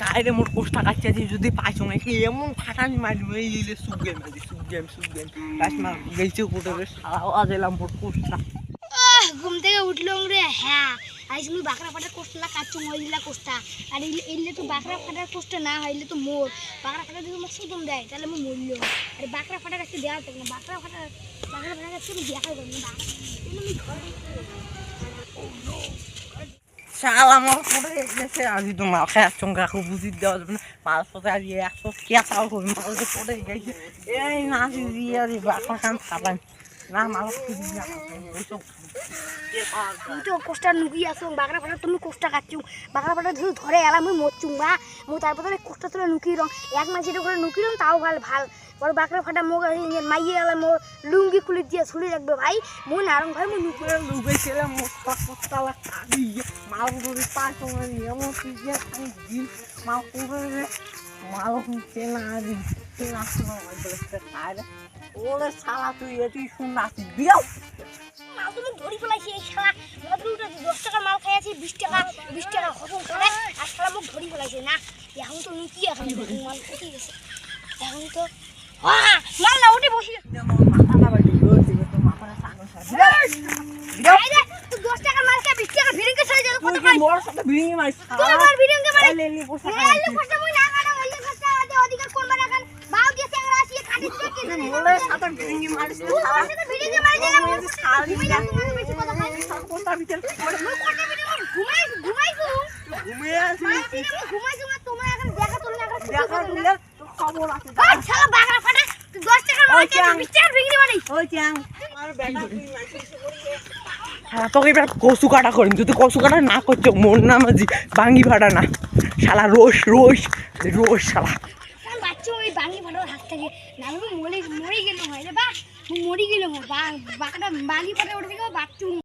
কায়রে মোট কোষ্টা কাটছে যে যদি পাইছো নাকি এমন ফাটানি মারি এই ইলে সুগে মারি সুগে সুগে গাছ মা গেছে কোটে রে সারা আজ এলাম মোট কোষ্টা। ঘুম থেকে উঠল রে হ্যাঁ। আজ আমি বাঁকড়া ফাটার কোষ্টা কাচ্চু মহিলা কোষ্টা। আর এলে তো বাঁকড়া ফাটার কোষ্টা না হইলে তো মোর। বাঁকড়া ফাটা যদি মোক সুদম দেয়, তাহলে আমি মরল আর বাঁকড়া ফাটার কাছে দেওয়া থাকে না, বাঁকড়া ফাটা বাঁকড়া ফাটার কাছে আমি দেখা করব না শাল, আমার পরে গেছে আজি তো মাল খাই চঙ্গা খুব বুঝি দেওয়া যাবে না। মাল সাথে আজ একশো কেতাও করি মাল তো পরে গেছে। এই না দিয়ে আজ বাসা খান, খাবেন। না, মাল খুঁজি না আমি তো কোষ্টা নুকি আসুন বাঁকড়া ফাটা তুমি কোষ্টা কাচ্ছু বাঁকড়া ফাটা ধরে ধরে এলাম, আমি মরছুম বা। মু তারপরে কোষ্টা তুলে নুকি রং। এক মাস করে নুকি রং, তাও ভালো ভালো। বড় বাঁকড়া ফাটা মোক মাইয়ে গেলাম মোর লুঙ্গি খুলে দিয়ে ছুলে রাখবে, ভাই। মুই নারং ভাই মুই নুকি পুরো ডুবেছিলাম মোটা কোটালা কালি মাল করে পাঁচ মানে এমন দিয়ে আমি দিন মাল করে মাল হচ্ছে না দিন না শোনা বলতে খায় ওরে সারা তুই এটি শুনা দিও মাল তুমি ধরি ফেলাইছি এই শালা। দশ টাকার মাল খাইয়াছি বিশ টাকা বিশ টাকা খতম করে আর শালা মোক ধরি ফেলাইছে না? এখন তো নুকি এখন মাল উঠে গেছে। এখন তো মাল না উঠে বসি মাথাটা বাড়ি রয়েছে তো মাথাটা সানো এই রে, তুই দশ টাকার মাল খেয়ে বিশ টাকা ভিড়ে চলে যাবে কত তুই খাই মোর সাথে ভিড়ি মারিস তুই আমার ভিড়ে মারি। লেলি পোষা এলে কষ্ট মুই না কাটা হইলে কষ্ট আছে অধিকার কোন মানে এখন। বাউ দিয়ে চ্যাংরা আসিয়ে খাটি দিয়ে কি মোলের সাথে ভিড়ি মারিস তুই ওর সাথে ভিড়ে মারি দিলাম মোর শালি মানে বেশি কথা খাই সব কোনটা ভিতর মুই কোটে ভিড়ে মোর ঘুমাই ঘুমাই ঘুম ঘুমিয়ে মার দিলে আমি ঘুমাই ঘুম তোমার এখন দেখা তোর এখন দেখা দিলে তোর খবর আছে ওই শালা বাগড়া ফাটা 10 টাকার মাল চ্যাং। 20 টাকার ভিড়ে মারি ওই চ্যাং। আর বেটা তুই হ্যাঁ তোকে এবার কচু কাটা করেন যদি কচু কাটা না করছ মন না মাঝি ভাঙ্গি ভাড়া না। শালা রোস রোস রোস শালা। বাচ্চা ওই হাত মরে মরে গেলাম হয় মরি গেল বা বাঁকড়া বাঙি ফাটা ওটা